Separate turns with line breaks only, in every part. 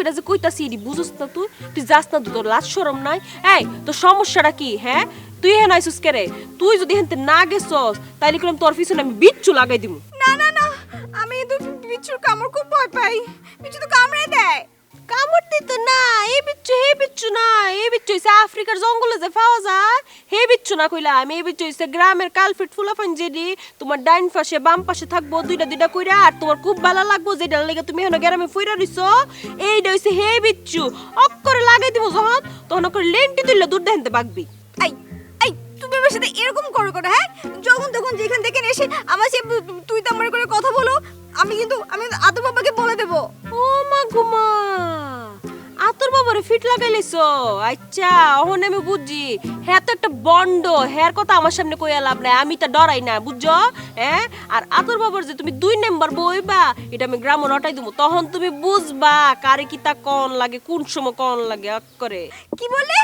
কইরা যে কইতাছি এডি বুঝছ না তুই? তুই যাস না তোর লাজ শরম নাই? এই, তোর সমস্যাটা কি হ্যাঁ? তুই হেন আইসুস কেরে তুই যদি হেনতে না গেছস, তাইলে কিরম তোর পিছনে আমি বিচ্ছু লাগাই দিমু।
না না না, আমি তো বিচ্ছুর কামড় খুব ভয় পাই। বিচ্ছু তো কামড়ে দেয়।
কামড় দিত না এই বিচ্ছু, হে বিচ্ছু না এই বিচ্ছু হইছে আফ্রিকার জঙ্গলে যে পাওয়া যায়, হে বিচ্ছু না কইলা, আমি এই বিচ্ছু হইছে গ্রামের কালফিট ফুলাফান যেডি তোমার ডাইন পাশে, বাম পাশে থাকব, দুইটা দুইটা কইরা, আর তোমার খুব ভালো লাগবো যেটা লেগে তুমি এখন গ্রামে ফইরা দিছো এইটা হইছে হে বিচ্ছু অক্করে লাগাই দিব যখন তখন করে লেন্টি দিলে দূর দেখানতে বাগবি।
এই এই তুমি আমার সাথে এরকম করো করো হ্যাঁ? যখন, তখন যেখান থেকে এসে আমার সে, তুই তামার করে কথা বলো আমি কিন্তু আমি আদর বাবাকে বলে দেবো।
ও মা গুমা আতর বাবারে ফিট লাগাইলিছ? আচ্ছা অহন আমি বুঝি। হ্যাঁ তো একটা বন্ড হ্যার কথা আমার সামনে কইয়া লাভ নাই আমি তা ডরাই না বুঝছ? হ্যাঁ? আর আতর বাবার যে তুমি দুই নাম্বার বইবা এটা আমি গ্রাম রটাই দেবো তখন তুমি বুঝবা কারে কি তা কন লাগে কোন সময় কন লাগে করে
কি বলে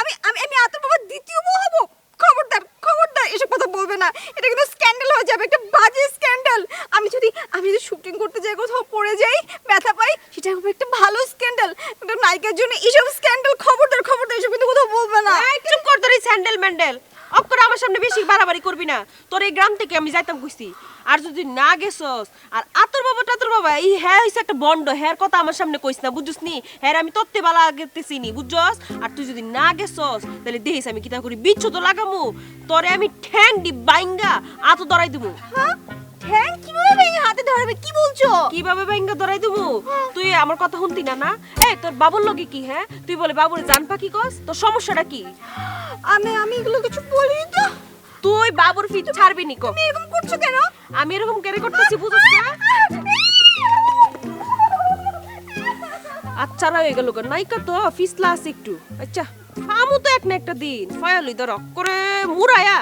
আমি আমি আমি আদর বাবার দ্বিতীয় বউ হব? খবরদার খবরদার, এসব কথা বলবে না। এটা কিন্তু স্ক্যান্ডাল হয়ে যাবে, একটা বাজে স্ক্যান্ডাল আমি যদি আমি যদি শুটিং করতে যাই, কোথাও পড়ে যাই, ব্যথা পাই, সেটা হবে একটা ভালো স্ক্যান্ডাল একটা নায়িকার জন্য এইসব স্ক্যান্ডাল খবরদার খবরদার, এসব কিন্তু কোথাও বলবে না।
চুপ কর তোর এই স্যান্ডেল ম্যান্ডেল আমার সামনে বেশি বাড়াবাড়ি করবি না। তোর এই গ্রাম থেকে আমি যাইতাম কইছি আর যদি না গেছস আর আতর বাবা টাতর বাবা এই হ্যাঁ হইছে একটা বন্ড হ্যার কথা আমার সামনে কইস না বুঝছস নি? হ্যাঁ আমি বালা আগেতে চিনি বুঝছস? আর তুই যদি না গেছস তাহলে দেখিস আমি কিতা করি বিচ্ছু তো লাগামু। তোরে আমি ঠ্যাং দি বাইঙ্গা আতো দরাই দিমু।
হ্যাঁ? ঠ্যাং কীভাবে হাতে ধরবে? কি বলছো?
কীভাবে বাইঙ্গা দরাই দিমু? তুই আমার কথা শুনতি না না? এই তোর বাবুর লগে কি হ্যাঁ? তুই বলে বাবুর জান পাখি কস? তোর সমস্যাটা কি?
আমি আমি এগুলো কিছু বলিনি তো।
তুই বাবুর ফিট ছাড়বি নি কো।
তুমি এরকম করছ কেন?
আমি এরকম কেড়ে করতেছি বুঝছ না? আচ্ছা হয়ে গেল নাইকা তো ফিসলা আছে একটু। আচ্ছা ফামু তো এক না একটা দিন। ফয়ালি ধর করে মুরায়া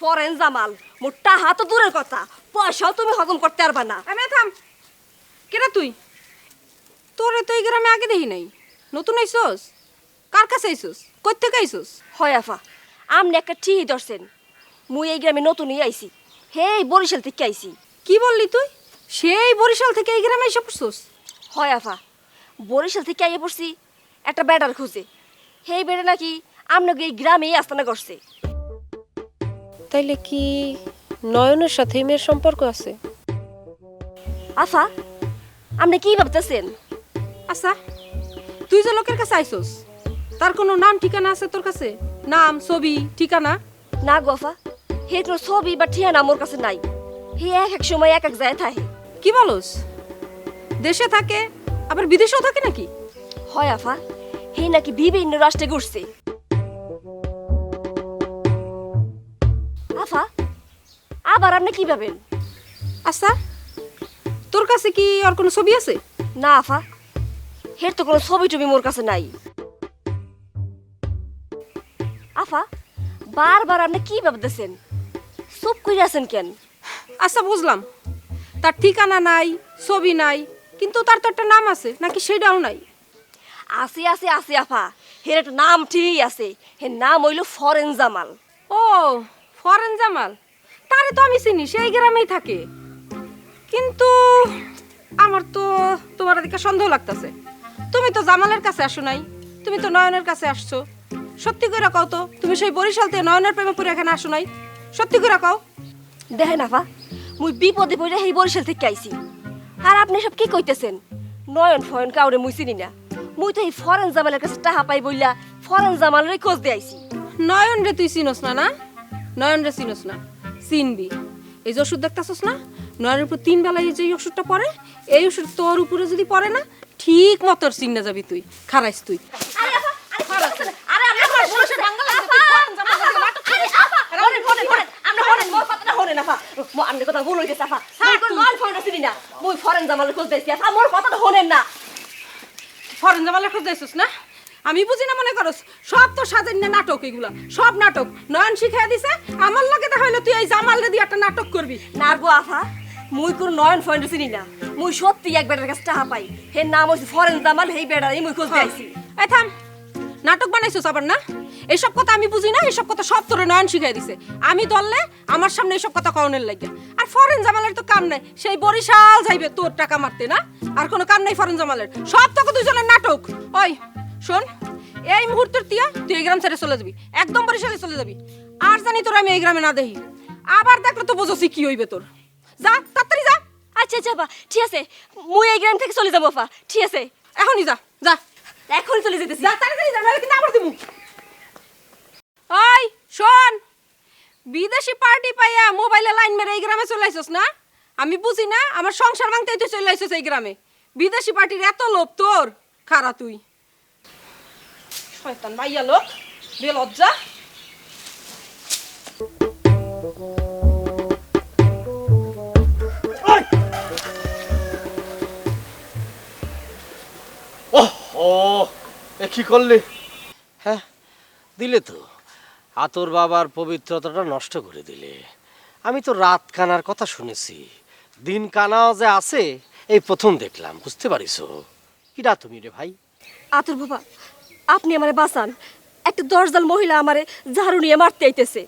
ফরেন জামাল মোটা হাত দূরের কথা। পয়সাও তুমি হজম করতে পারবা না।
আমি থাম। কেনা তুই? তোরে তো এই গ্রামে আগে দেখি নাই। নতুন আইসোস? কার কাছে আইসোস? কই থেকে আইসোস?
হয় আফা আমনে একটা ঠিকই ধরছেন। মুই এই গ্রামে নতুনই আইছি। হে বরিশাল থেকে আইছি।
কি বললি তুই? সেই বরিশাল থেকে এই গ্রামে এসে পড়ছোস?
হয় আফা বরিশাল থেকে আইয়ে পড়ছি একটা ব্যাটার খুঁজে। সেই বেড়ে নাকি আমনাকে এই গ্রামেই আস্তানা করছে
তাইলে কি নয়নের সাথে মেয়ের সম্পর্ক আছে?
আফা আপনি কি ভাবতেছেন?
আচ্ছা তুই যে লোকের কাছে আইসোস তার কোনো নাম ঠিকানা আছে তোর কাছে? নাম ছবি ঠিকানা?
না গো আফা হে কোনো ছবি বা ঠিকানা আমার কাছে নাই। হে এক এক সময় এক এক জায়গায় থাকে।
কি বলস? দেশে থাকে আবার বিদেশেও থাকে নাকি?
হয় আফা হে নাকি বিভিন্ন রাষ্ট্রে ঘুরছে। আফা আবার আপনি কি ভাবেন?
আচ্ছা তোর কাছে কি আর কোনো ছবি আছে?
না আফা হের তো কোনো ছবি টবি মোর কাছে নাই। আফা বারবার আপনি কি ভাবতেছেন? চুপ করে আছেন কেন?
আচ্ছা বুঝলাম। তার ঠিকানা নাই ছবি নাই কিন্তু তার তো একটা নাম আছে নাকি সেটাও নাই?
আছে আছে আছে আফা। হের একটা নাম ঠিকই আছে। হের নাম হইল ফরেন জামাল।
ও ফরেন জামাল? তারে তো আমি চিনি সেই গ্রামেই থাকে। কিন্তু আমার তো তোমার দিকে সন্দেহ লাগতেছে। তুমি তো জামালের কাছে আসো নাই তুমি তো নয়নের কাছে আসছো। সত্যি করে কও তো তুমি সেই বরিশাল থেকে নয়নের প্রেমে পড়ে এখানে আসো নাই। সত্যি করে কও।
দেখেন আফা মুই বিপদে পড়ে সেই বরিশাল থেকে আইছি। আর আপনি সব কি কইতেছেন? নয়ন ফয়ন কাউরে মুই চিনি না। মুই তো এই ফরেন জামালের কাছে টাহা পাই বইলা ফরেন জামালের খোঁজ দিয়ে আইছি।
নয়ন রে তুই চিনস না না? নয়ন রে চিনস না। চিনবি। এই যে ওষুধ দেখতেছস না? নয়নের উপর তিন বেলায় এই যে ওষুধটা পড়ে এই ওষুধ তোর উপরে যদি পড়ে না ঠিক মতো চিন্না যাবি তুই। খারাইস তুই
আরে আফা আরে আরে আপনি আমার বরিশাল বাঙ্গাল ফরেন জামাল আরে আফা হরেন হরেন হরেন আমরা আফা। মো আমনে কথা ভুল হইছে কোন না। মুই ফরেন জামালের খোঁজ আফা। মোর হরেন না।
ফরেন খোঁজ না? আমি বুঝি না মনে করস সব তো সাজান না নাটক এগুলা সব নাটক। নয়ন শিখাই দিছে। আমার লগে হইল তুই এই জামাল রে দিয়ে একটা নাটক করবি
না গো আফা মুই কোন নয়ন ফয়ন চিনি না। মুই সত্যি এক বেটার কাছে টাহা পাই। হে নাম হইছে ফরেন জামাল হেই বেটার এই মুই খোঁজ দিয়েছি
এই থাম। নাটক বানাইছস আবার না? এইসব কথা আমি বুঝি না এইসব কথা সব তোরে নয়ন শিখাই দিছে। আমি দললে আমার সামনে এইসব কথা কওনের লাগে আর ফরেন জামালের তো কাম নাই সেই বরিশাল যাইবে তোর টাকা মারতে না? আর কোনো কাম নাই ফরেন জামালের। সব তোকে দুজনের নাটক। ওই শোন এই মুহূর্তের তিয়া তুই এই গ্রাম ছেড়ে চলে যাবি। একদম বরিশালে চলে যাবি। আর জানি তোর আমি এই গ্রামে না দেখি। আবার দেখলে তো বুঝছি কি হইবে তোর। যা তাড়াতাড়ি যা।
আচ্ছা আচ্ছা বা ঠিক আছে। মুই এই গ্রাম থেকে চলে যাব ফা ঠিক আছে।
এখনই যা যা।
এখন চলে যেতেছি।
যা তাড়াতাড়ি যা নাহলে কিন্তু আবার দিমু ওই শোন বিদেশি পার্টি পাইয়া মোবাইলে লাইন মেরে এই গ্রামে চলে আইছস না? আমি বুঝি না আমার সংসার ভাঙতেই তুই চলে আইছস এই গ্রামে। বিদেশি পার্টির এত লোভ তোর খারা তুই। শয়তান ভাইয়া লোক বেলজ্জা।
এ কি করলি?
হ্যাঁ দিলে তো। আতর বাবার পবিত্রতাটা নষ্ট করে দিলে। আমি তো রাত কানার কথা শুনেছি। দিন কানাও যে আছে এই প্রথম দেখলাম বুঝতে পারিস? কিরা তুমি রে ভাই?
আতুর বাবা আপনি আমারে বাঁচান। একটা দরজাল মহিলা আমারে ঝাড়ু নিয়ে মারতে আইতেছে।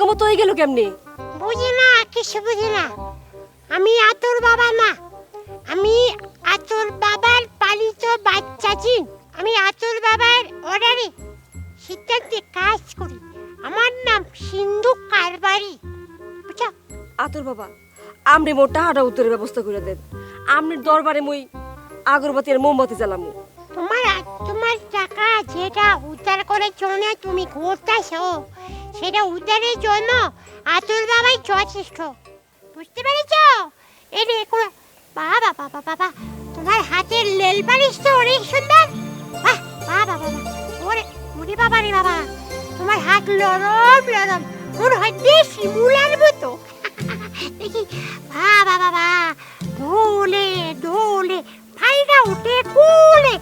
বাচ্চা হয়ে গেল কেমনি?
বুঝি না কিছু বুঝি না। আমি আতর বাবা না। আমি আতর বাবার পালিত বাচ্চা জিন। আমি আতর বাবার অর্ডারে সিদ্ধান্তে কাজ করি। আমার নাম সিন্ধু কারবারি। বুঝছ?
আতুর বাবা আমরে মোর টাহাটা উত্তরের ব্যবস্থা করে দেন। আমনের দরবারে মুই আগরবাতি আর মোমবাতি জ্বালামু।
তোমার তোমার টাকা যেটা উদ্ধার করার জন্য তুমি ঘুরতেছো সেটা উদ্ধারের জন্য আতুল বাবাই যথেষ্ট বুঝতে পেরেছ এই রে কোনো বাবা বাবা বাবা তোমার হাতের লেল পালিশ তো অনেক সুন্দর বাহ বাবা বাবা ওরে ওরে বাবা রে বাবা তোমার হাত নরম নরম মনে হয় দেশি মুলার মতো দেখি বাবা বাবা ডোলে ডোলে ফাইদা উঠে কুলে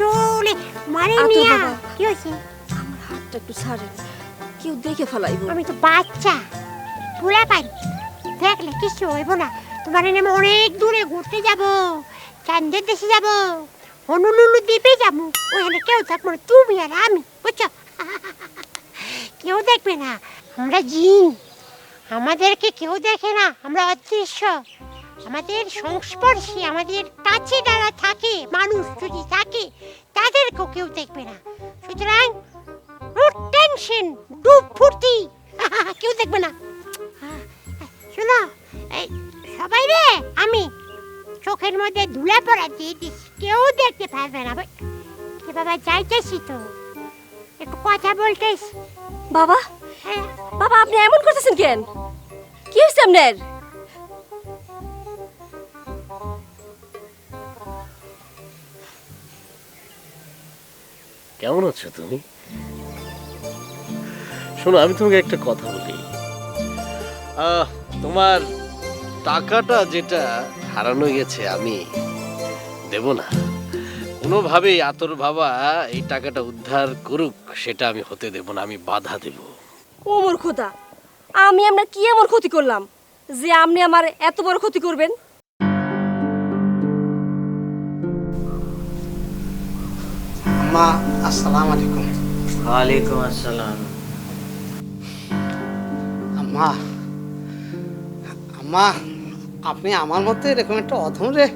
ডোলে মানে
আতো
মিয়া কি হয়েছে
আমার হাতটা একটু ছাড়েন কেউ দেখে ফেলাইব।
আমি তো বাচ্চা, ভুলে পাই দেখলে কিছু হইব না। তোমার নেমে অনেক দূরে ঘুরতে যাব চান্দের দেশে যাব, হনুলুলু দ্বীপে যাব। ওখানে কেউ থাকব না তুমি আর আমি, বুঝছ? কেউ দেখবে না। আমরা জিন। আমাদেরকে কেউ দেখে না। আমরা অদৃশ্য। আমাদের সংস্পর্শে, আমাদের কাছে যারা থাকে, মানুষ যদি থাকে, তাদেরকেও কেউ দেখবে না।
বাবা?
হ্যাঁ।
বাবা আপনি এমন করতেছেন কেন? কি হয়েছে আপনার?
কেমন আছো তুমি? শোনো আমি তোমাকে একটা কথা বলি। আহ, তোমার টাকাটা যেটা হারানো গেছে আমি দেব না। কোনোভাবেই আতর বাবা এই টাকাটা উদ্ধার করুক সেটা আমি হতে দেব না আমি বাধা দেব।
ওমর খোদা আমি আপনার কি এমন ক্ষতি করলাম যে আপনি আমার এত বড় ক্ষতি করবেন?
মা আসসালামু আলাইকুম।
ওয়ালাইকুম আসসালাম।
আম্মা আম্মা আপনি আমার মতো এরকম একটা অধম রে।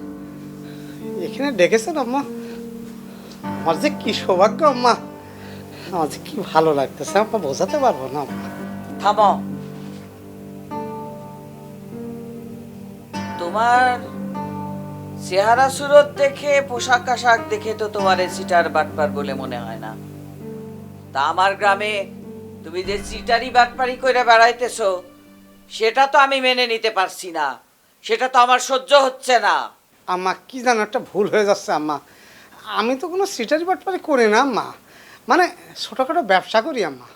এখানে ডেকেছেন আম্মা। আমার যে কি সৌভাগ্য আম্মা। আমার যে কি ভালো লাগতেছে আম্মা বোঝাতে পারব না আম্মা।
থামো। তোমার চেহারা সুরত দেখে পোশাক আশাক দেখে তো তোমার সিটার বাটপার বলে মনে হয় না। তা আমার গ্রামে তুমি যে সিটারি বাটপারি করে বেড়াইতেছো সেটা তো আমি মেনে নিতে পারছি না। সেটা তো আমার সহ্য হচ্ছে না।
আম্মা কি জানো একটা ভুল হয়ে যাচ্ছে আম্মা। আমি তো কোনো সিটারি বাটপারি করি না আম্মা। মানে ছোটোখাটো ব্যবসা করি আম্মা।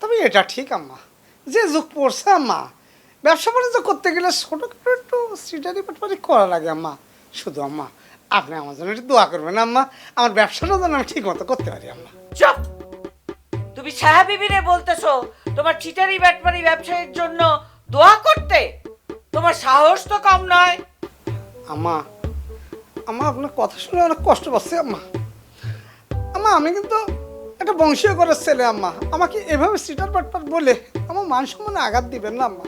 তবে এটা ঠিক আম্মা। যে যুগ পড়ছে আম্মা। ব্যবসা বাণিজ্য করতে গেলে ছোটোখাটো একটু সিটারি বাটপারি করা লাগে আম্মা। শুধু আম্মা আপনি আমার জন্য একটু দোয়া করবেন আম্মা। আমার ব্যবসাটা যেন আমি ঠিক মতো করতে পারি আম্মা।
চুপ! তুমি ছায়া বিবিরে বলতেছো তোমার চিটারি ব্যাটমারি ব্যবসায়ের জন্য দোয়া করতে? তোমার সাহস তো কম নয়।
আম্মা আম্মা, আপনার কথা শুনে অনেক কষ্ট পাচ্ছে, আম্মা। আম্মা, আমি কিন্তু একটা বংশীয় করার ছেলে, আম্মা। আমাকে এভাবে সিটার বাটপার বলে আমার মান সম্মানে আঘাত দিবেন না, আম্মা।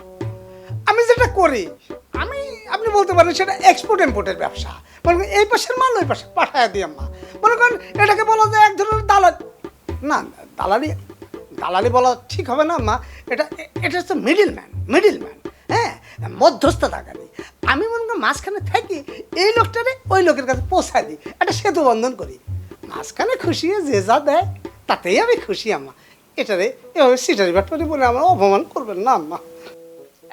আমি যেটা করি, আমি, আপনি বলতে পারেন সেটা এক্সপোর্ট ইম্পোর্টের ব্যবসা। মনে করেন এই পাশের মাল, ওই পাশে পাঠায় দিই, আম্মা। মনে করেন এটাকে বলা যায় এক ধরনের দালাল। না, দালালি দালালি বলা ঠিক হবে না, আম্মা। এটা এটা হচ্ছে মিডিল ম্যান মিডিল ম্যান হ্যাঁ? মধ্যস্থতাকারী। আমি মনে করি মাঝখানে থাকি এই লোকটারে ওই লোকের কাছে পৌঁছায় দিই একটা সেতু বন্ধন করি। মাঝখানে খুশি যে যা দেয় তাতেই আমি খুশি আম্মা এটারে এভাবে সিটারি ব্যাটপারি বলে আমার অপমান করবেন না আম্মা।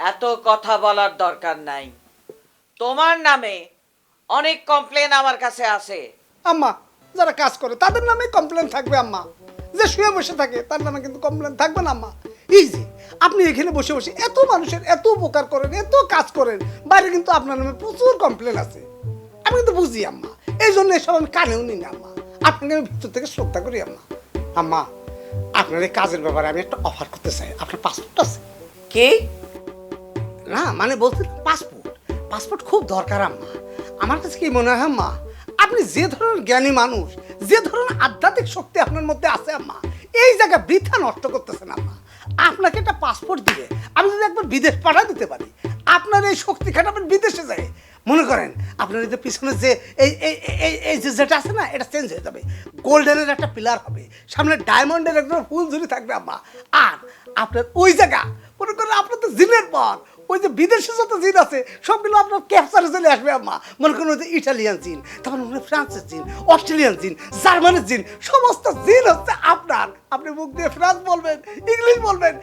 এত কথা বলার দরকার নাই। তোমার নামে অনেক কমপ্লেন আমার কাছে আছে।
আম্মা যারা কাজ করে তাদের নামে কমপ্লেন থাকবে আম্মা। যে শুয়ে বসে থাকে তার নামে কিন্তু কমপ্লেন থাকবে না আম্মা। যে আপনি এখানে বসে বসে এত মানুষের এত উপকার করেন এত কাজ করেন বাইরে কিন্তু আপনার নামে প্রচুর কমপ্লেন আছে। আমি কিন্তু বুঝি আম্মা। এই জন্য এসব আমি কানেও নিই না আম্মা। আপনাকে আমি ভিতর থেকে শ্রদ্ধা করি আম্মা। আম্মা আপনার এই কাজের ব্যাপারে আমি একটা অফার করতে চাই। আপনার পাসপোর্ট আছে?
কি?
না মানে বলতে পাসপোর্ট পাসপোর্ট খুব দরকার আম্মা। আমার কাছে কি মনে হয় আম্মা? আপনি যে ধরনের জ্ঞানী মানুষ যে ধরনের আধ্যাত্মিক শক্তি আপনার মধ্যে আছে আম্মা এই জায়গা বৃথা নষ্ট করতেছেন আম্মা। আপনাকে একটা পাসপোর্ট দিয়ে আমি যদি একবার বিদেশ পাঠা দিতে পারি, আপনার এই শক্তি খাটাবেন বিদেশে যায়। মনে করেন, আপনার এই যে পিছনে যে এই এই এই এই যে যেটা আছে না, এটা চেঞ্জ হয়ে যাবে। গোল্ডেনের একটা পিলার হবে। সামনে ডায়মন্ডের একদম ফুল ঝুড়ি থাকবে, আম্মা। আর আপনার ওই জায়গা, মনে করেন আপনার তো জিনের পর ওই যে বিদেশে যত জিন আছে, সবগুলো আপনার ক্যাপচারে চলে আসবে, আম্মা। মনে করেন যে ইটালিয়ান জিন, তারপর মনে ফ্রান্সের জিন, অস্ট্রেলিয়ান জিন, জার্মানের জিন, সমস্ত জিন হচ্ছে আপনার। আপনি মুখ দিয়ে ফ্রান্স বলবেন, ইংলিশ বলবেন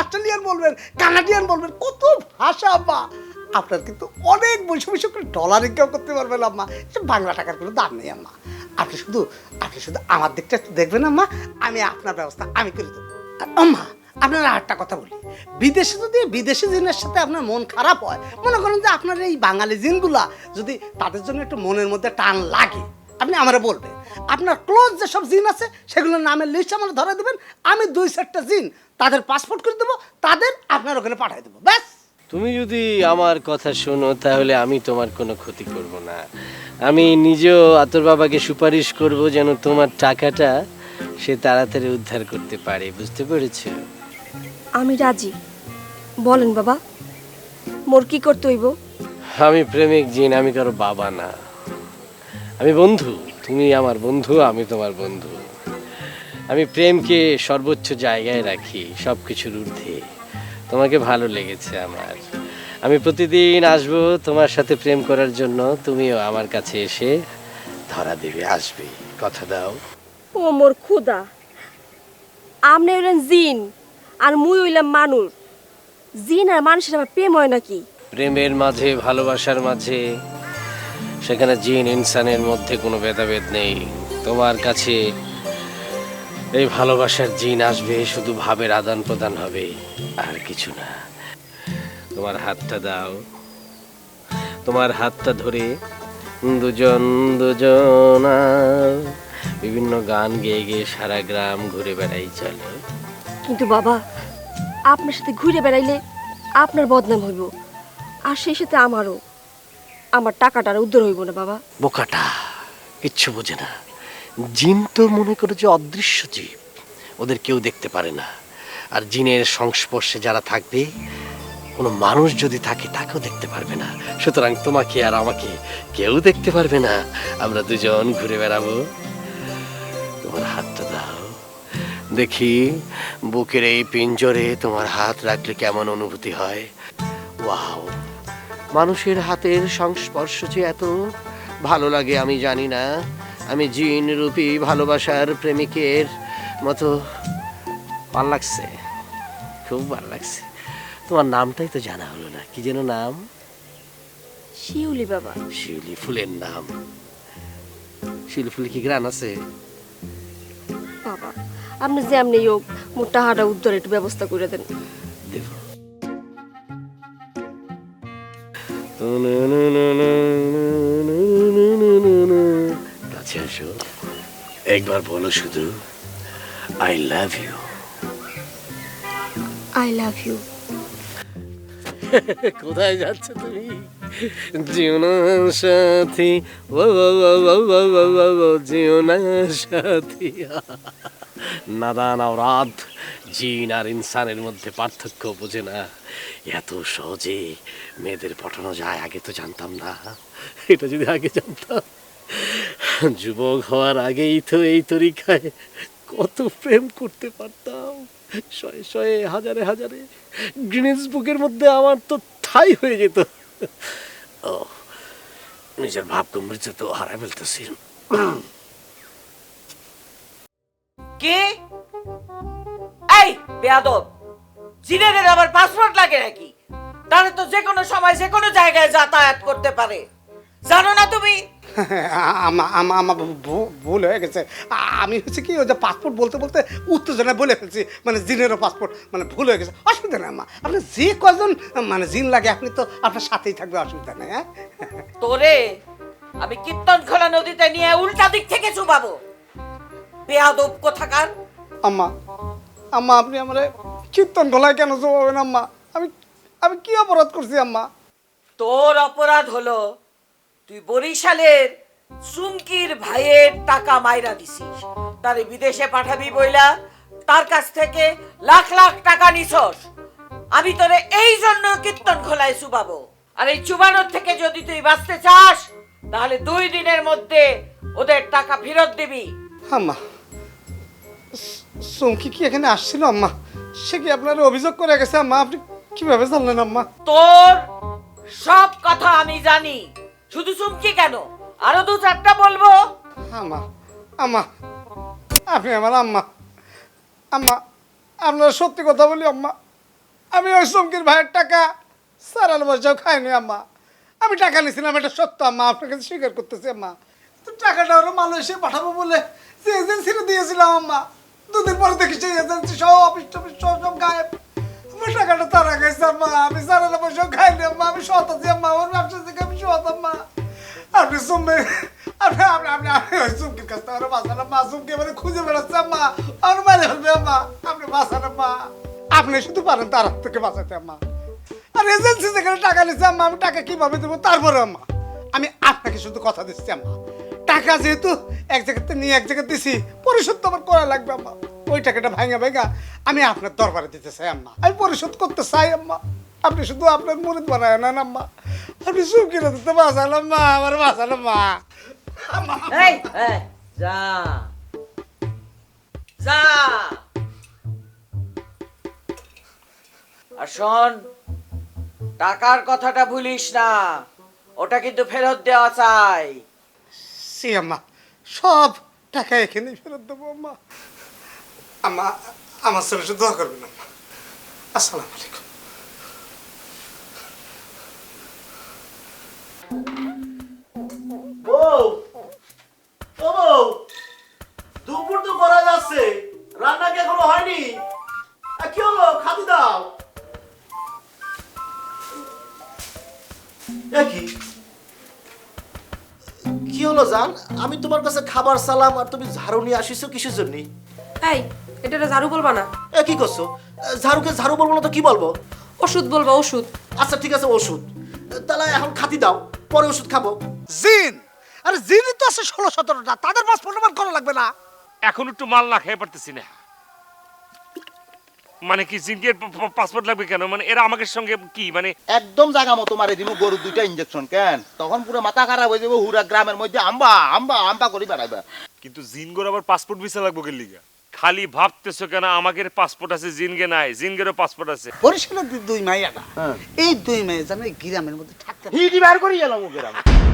অস্ট্রেলিয়ান বলবেন, কানাডিয়ান বলবেন, কত ভাষা, আম্মা। আপনার কিন্তু অনেক বসে বসে করে ডলার ইনকাম করতে পারবেন আম্মা। এটা বাংলা টাকার কোনো দাম নেই, আম্মা। আপনি শুধু আপনি শুধু আমার দিকটা একটু দেখবেন, আম্মা। আমি আপনার ব্যবস্থা আমি করে দেবো। আম্মা আপনার আরেকটা কথা বলি। বিদেশে যদি বিদেশি জিনের সাথে আপনার মন খারাপ হয়, মনে করেন যে আপনার এই বাঙালি জিনগুলা যদি তাদের জন্য একটু মনের মধ্যে টান লাগে, আপনি আমারে বলবেন, আপনার ক্লোজ যেসব জিন আছে, সেগুলোর নামের লিস্ট আমার ধরে দেবেন, আমি দুই চারটা জিন তাদের পাসপোর্ট করে দেবো, তাদের আপনার ওখানে পাঠিয়ে দেবো, ব্যাস।
তুমি যদি আমার কথা শোনো, তাহলে আমি তোমার কোনো ক্ষতি করব না। আমি নিজেও আতর বাবাকে সুপারিশ করব যেন তোমার টাকাটা সে তাড়াতাড়ি উদ্ধার করতে পারে, বুঝতে পেরেছ?
আমি রাজি। বলেন বাবা মোর কি করতে হইব?
আমি প্রেমিক জিন আমি কারও বাবা না। আমি বন্ধু তুমি আমার বন্ধু আমি তোমার বন্ধু। আমি প্রেমকে সর্বোচ্চ জায়গায় রাখি সব কিছুর ঊর্ধ্বে। তোমাকে ভালো লেগেছে আমার। আমি প্রতিদিন আসব তোমার সাথে প্রেম করার জন্য তুমিও আমার কাছে এসে ধরা দেবে আসবে। কথা দাও।
ও মোর খুদা আপনি হইলেন জিন। আর মুই হইলাম মানুষ। জিন আর মানুষের আবার প্রেম হয় নাকি?
প্রেমের মাঝে, ভালোবাসার মাঝে, সেখানে জিন ইনসানের মধ্যে কোনো ভেদাভেদ নেই। তোমার কাছে এই ভালোবাসার জিন আসবে, শুধু ভাবের আদান প্রদান হবে, আর কিছু না। তোমার হাতটা দাও। তোমার হাতটা ধরে দুজন দুজনা, বিভিন্ন গান গেয়ে গেয়ে সারা গ্রাম ঘুরে বেড়াই চলো।
কিন্তু বাবা, আপনার সাথে ঘুরে বেড়াইলে আপনার বদনাম হইব, আর সেই সাথে আমারও। আমার টাকাটা আর উদ্ধার হইব না, বাবা।
বোকাটা, কিচ্ছু বোঝে না। জিন তো মনে করে যে অদৃশ্য জীব, ওদের কেউ দেখতে পারে না। আর জিনের সংস্পর্শে যারা থাকবে, কোনো মানুষ যদি থাকে, তাকেও দেখতে পারবে না। সুতরাং তোমাকে আর আমাকে কেউ দেখতে পারবে না। আমরা দুজন ঘুরে বেড়াবো। তোমার দাও দেখি বুকের এই পিঞ্জরে তোমার হাত রাখলে কেমন অনুভূতি হয়? ওয়াও! মানুষের হাতের সংস্পর্শ যে এত ভালো লাগে আমি জানি না। আমি জিন রূপী ভালোবাসার প্রেমিকের মতো ভালো লাগছে খুব ভালো লাগছে। তোমার নামটাই তো জানা হলো না কি যেন নাম?
শিউলি বাবা।
শিউলি ফুলের নাম। শিউলি ফুলে কি গ্রান আছে?
আপনি যে আপনি হোক মোটা হাটা উদ্ধার একটু ব্যবস্থা করে দেন
একবার বলো শুধু I love you
I love you
কোথায় যাচ্ছ তুমি জিওনা সাথী ও ও ও ও ও ও সাথী নাদান রাত জিন আর ইনসানের মধ্যে পার্থক্য বোঝে না। এত সহজে মেয়েদের পাঠানো যায়, আগে তো জানতাম না। এটা যদি আগে জানতাম। যুবক হওয়ার আগেই তো এই তরিকায় কত প্রেম করতে পারতাম। শয়ে শয়ে, হাজারে হাজারে। গ্রিনিস বুকের মধ্যে আমার তো ঠাই হয়ে যেত। ও, নিজের ভাব গম্ভীর্য তো হারাই ফেলতেছি।
কে? এই বেয়াদব! জিনেদের আবার পাসপোর্ট লাগে নাকি? তাহলে তো যে কোনো সময় যে কোনো জায়গায় যাতায়াত করতে পারে। জানো না তুমি?
আমা আমা আমা ভু- ভুল হয়ে গেছে। আমি হচ্ছে কি ওই যে পাসপোর্ট বলতে বলতে উত্তেজনায় বলে ফেলছি। মানে জিনেরও পাসপোর্ট মানে ভুল হয়ে গেছে। অসুবিধা নেই আমা। আপনি যে কজন মানে জিন লাগে আপনি তো আপনার সাথেই থাকবে অসুবিধা নেই হ্যাঁ?
তোরে আমি কীর্তন খোলা নদীতে নিয়ে উল্টা দিক থেকে চুবাবো বেয়াদব কোথাকার?
আম্মা আম্মা আপনি আমার কীর্তন গলায় কেন জমাবেন আম্মা? আমি আমি কি অপরাধ করছি আম্মা?
তোর অপরাধ হলো তুই বরিশালের চুমকির ভাইয়ের টাকা মাইরা দিছিস। তারে বিদেশে পাঠাবি বইলা তার কাছ থেকে লাখ লাখ টাকা নিছস। আমি তোরে এই জন্য কীর্তন খোলায় চুবাবো। আর এই চুবানোর থেকে যদি তুই বাঁচতে চাস তাহলে দুই দিনের মধ্যে ওদের টাকা ফেরত দিবি।
আম্মা চমকি কি এখানে আসছিল আম্মা? সে কি আপনার অভিযোগ করে গেছে? আম্মা আপনি কীভাবে জানলেন আম্মা?
তোর সব কথা আমি জানি। শুধু চুমকি কেন? আরও দু চারটা বলব?
আম্মা আম্মা আপনি আমার আম্মা। আম্মা আপনার সত্যি কথা বলি আম্মা আমি ওই চমকির ভাইয়ের টাকা সারাল বসাও খাইনি আম্মা। আমি টাকা নিয়েছিলাম এটা সত্য আম্মা আপনার কাছে স্বীকার করতেছি আম্মা। তো টাকাটা ওরা মালয়েশিয়া পাঠাবো বলে যে এজেন্সিটা দিয়েছিলাম আম্মা। দুদিন পরে দেখি সেই এজেন্সি সব অফিস টফিস সব সব গায়েব। আমার টাকাটা তারা গেছে, আম্মা। আমি সারাল বসাও খাইনি আম্মা। আমি সৎ আছি, আম্মা। আমার ব্যবসা থেকে আমি সৎ, আম্মা। আপনি শুনবে আপনি আপনি আপনি আপনি ওই চুমকির কাছ থেকে বাঁচানো মা চুমকি মানে খুঁজে বেড়াচ্ছে, আম্মা। আমার মারে ফেলবে, আম্মা। আপনি বাঁচানো মা আপনি শুধু পারেন তার হাত থেকে বাঁচাতে, আম্মা। আর এজেন্সি যেখানে টাকা নিচ্ছে, আম্মা, আমি টাকা কীভাবে দেবো তারপরে আম্মা। আমি আপনাকে শুধু কথা দিচ্ছি, আম্মা। টাকা যেহেতু এক জায়গাতে নিয়ে এক জায়গায় দিছি, পরিশোধ তো আমার করা লাগবে, আম্মা। ওই টাকাটা ভাঙা ভাঙা আমি আপনার দরবারে দিতে চাই, আম্মা। আমি পরিশোধ করতে চাই, আম্মা। আপনি শুধু আপনার মুরিদ বানায় না আম্মা। আপনি সুখিরে দিতে বাঁচালাম মা আমার বাঁচালাম মা
যা। যা। আর শোন, টাকার কথাটা ভুলিস না, ওটা কিন্তু ফেরত দেওয়া চাই।
সে আম্মা। সব টাকা এখানে ফেরত দেবো, আম্মা। আম্মা, আমার ছেলে শুধু দোয়া করবেন, আম্মা। আসসালামু আলাইকুম।
তোমার কাছে খাবার সালাম আর তুমি ঝাড়ু নিয়ে আসিছো কিসের জন্য?
এই এটা ঝাড়ু বলবা না।
এ কি করছ? ঝাড়ুকে ঝাড়ু বলব না তো কি বলব?
ওষুধ বলব ওষুধ।
আচ্ছা ঠিক আছে ওষুধ। তাহলে এখন খাতি দাও পরে ওষুধ খাব।
জিন! আরে জিনই তো আছে ষোলো সতেরোটা। তাদের পাসপোর্ট বার করা লাগবে না।
এখন একটু মাল না খেয়ে পারতেছি না। মানে কি জিঙ্কের পাসপোর্ট লাগবে কেন? মানে এরা আমাকে সঙ্গে কি? মানে
একদম জায়গা মতো মারি দিব গরু দুইটা ইনজেকশন কেন? তখন পুরো মাথা খারাপ হয়ে যাবে হুরা গ্রামের মধ্যে আম্বা আম্বা আম্বা করে বেড়াইবা।
কিন্তু জিনগোর আবার পাসপোর্ট ভিসা লাগবে কে লিগা? খালি ভাবতেছো কেন আমাদের পাসপোর্ট আছে জিনগে নাই? জিনগেরও পাসপোর্ট আছে।
বরিশালের দুই- দুই মাইয়াটা। এই দুই মাইয়া যেন এই গ্রামের মধ্যে থাকতে
হিডি বার করি গেলাম গ্রামে।